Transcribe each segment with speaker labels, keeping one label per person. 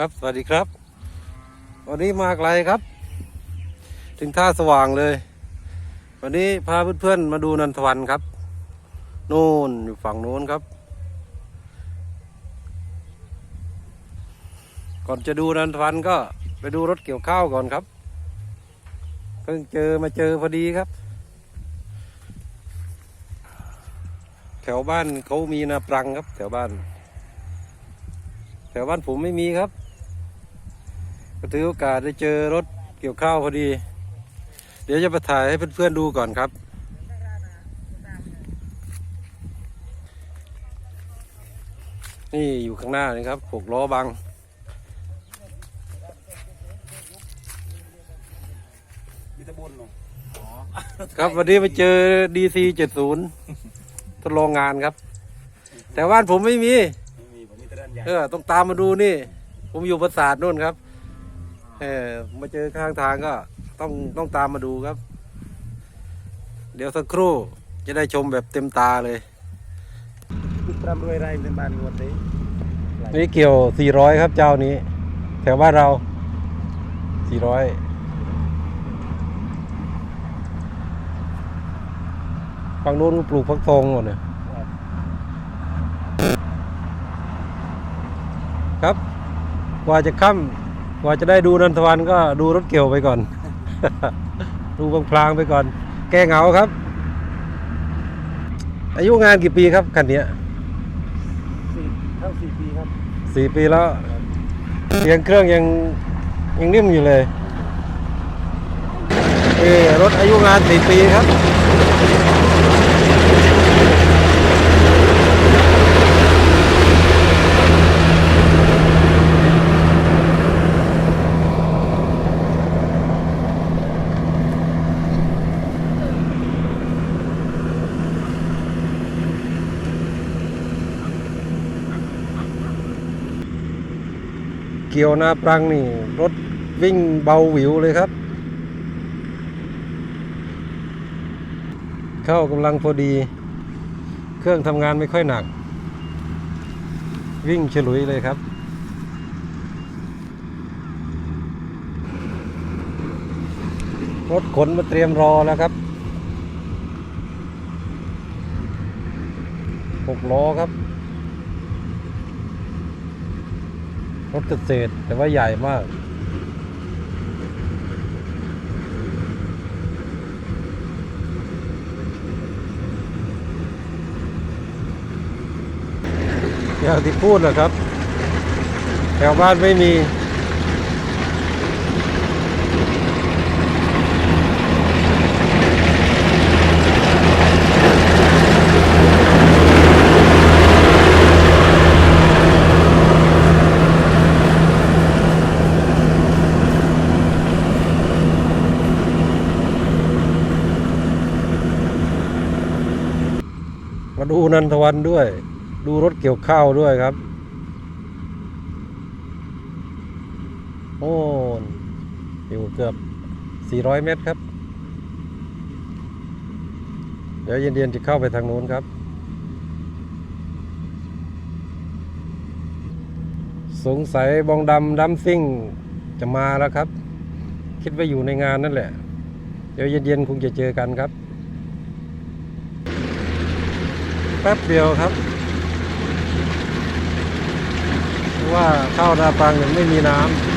Speaker 1: ครับ สวัสดีครับ วันนี้มาไกลครับ ถึงท่าสว่างเลย วันนี้พาเพื่อนๆมาดูนันทวันครับ นู่นอยู่ฝั่งนู้นครับ ก่อนจะดูนันทวันก็ไปดูรถเกี่ยวข้าวก่อนครับ เพิ่งเจอมาเจอพอดีครับ แถวบ้านเขามีนาปรังครับ แถวบ้านแถวบ้านผมไม่มีครับ ก็ถือโอกาสได้เจอรถเกี่ยวข้าวพอดี เดี๋ยวจะไปถ่ายให้เพื่อนๆดูก่อนครับ นี่อยู่ข้างหน้านี่ครับหกล้อบัง
Speaker 2: มีตะบุญเนาะ
Speaker 1: ครับวันนี้มาเจอ DC 70ทดลองงานครับ แต่บ้านผมไม่มี
Speaker 2: ไม่มี ผมมีแต่ด้านใหญ่
Speaker 1: เออต้องตามมาดูนี่ ผมอยู่ปราสาทนู่นครับ เออมาเจอข้างทางก็ต้องต้องตามมาดูครับ เดี๋ยวสักครู่จะได้ชมแบบเต็มตาเลย
Speaker 2: คือปรำรวยไรเป็นบ้านงวดนี้
Speaker 1: นี่เกี่ยว 400 ครับเจ้านี้ แถวบ้านเรา 400ฝั่งนู้นก็ปลูกฟักทองหมดเนี่ยครับ กว่าจะค่ำ กว่าจะได้ดูนันทวันก็ดูรถเกี่ยวไปก่อน ดูบางพลางๆไปก่อน แก้เหงาครับ อายุงานกี่ปีครับคันเนี้ย
Speaker 2: สี่เข้าสี่ปีครับ
Speaker 1: สี่ปีแล้วเสียงเครื่องยังยังนิ่มอยู่เลยเออรถอายุงานสี่ปีครับ เกี่ยวนาปรังนี่รถวิ่งเบาหวิวเลยครับ เข้ากำลังพอดี เครื่องทำงานไม่ค่อยหนัก วิ่งฉลุยเลยครับรถขนมาเตรียมรอแล้วครับหกล้อครับ รถเกษตรแต่ว่าใหญ่มาก อย่างที่พูดนะครับ แถวบ้านไม่มี มาดูนันทวันด้วย ดูรถเกี่ยวข้าวด้วยครับโอ้อยู่เกือบ 400 เมตรครับ เดี๋ยวเย็นๆจะเข้าไปทางนู้นครับ สงสัยบองดำดัมซิ่งจะมาแล้วครับ คิดว่าอยู่ในงานนั่นแหละ เดี๋ยวเย็นๆคงจะเจอกันครับ แป๊บเดียวครับ ว่าข้าวนาปังเนี่ยไม่มีน้ำ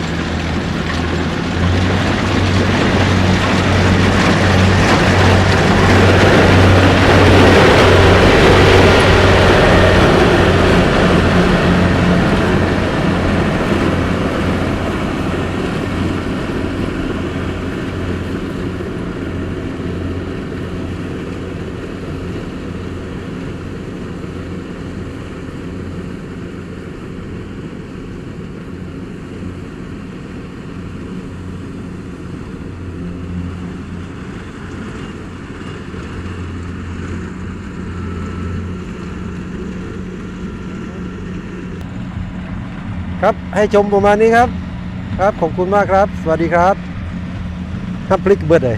Speaker 1: ครับให้ชมประมาณนี้ครับ ครับขอบคุณมากครับ สวัสดีครับน้ำพริกเบิดเลย